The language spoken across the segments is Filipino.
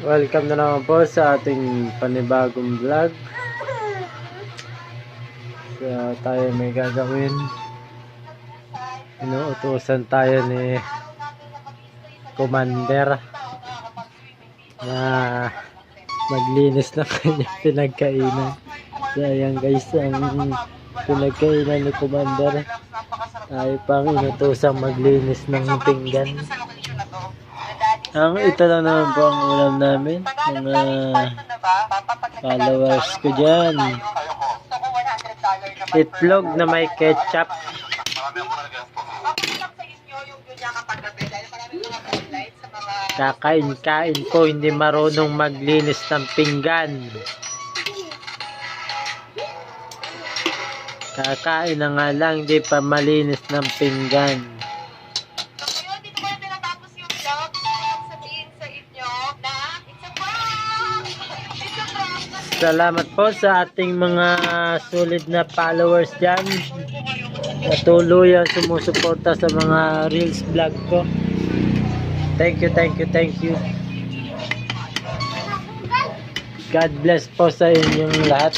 Welcome na naman po sa ating panibagong vlog. So, tayo may gagawin. Inuutusan tayo ni Commander na maglinis ng kanyang pinagkainan. So, ayan guys, ang pinagkainan ni Commander ay pang inutusang maglinis ng pinggan. Ang ito lang naman po ang ulam namin. Mga followers ko dyan. Itlog na may ketchup. Kakain-kain po, hindi marunong maglinis ng pinggan. Kakain na nga lang, hindi pa malinis ng pinggan. Salamat po sa ating mga sulit na followers dyan. Natuluyan sumusuporta sa mga Reels vlog ko. Thank you, thank you, thank you. God bless po sa inyong lahat.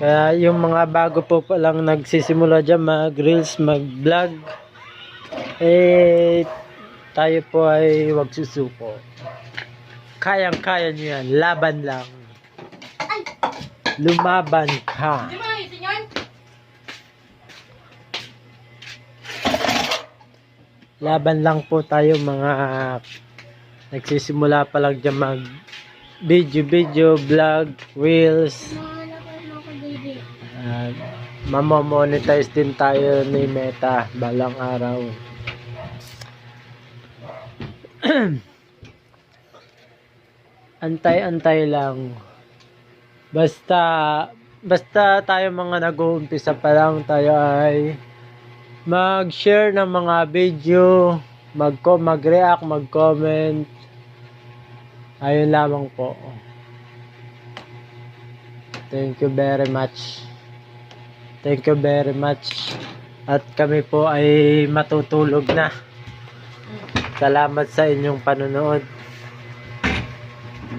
Kaya yung mga bago po pa lang nagsisimula dyan mag-reels, mag-vlog, eh, tayo po ay wag susuko. Kayang-kaya nyo yan. Laban lang. Lumaban ka. Laban lang po tayo mga nagsisimula pa lang dyan mag video, video, vlog, reels. Uh, mamamonetize din tayo ni Meta balang araw. Antay-antay lang. Basta basta tayo mga nag-uumpisa pa lang tayo ay mag-share ng mga video, mag mag-react, mag-comment. Ayun lamang po. Thank you very much. Thank you very much. At kami po ay matutulog na. Salamat sa inyong panonood.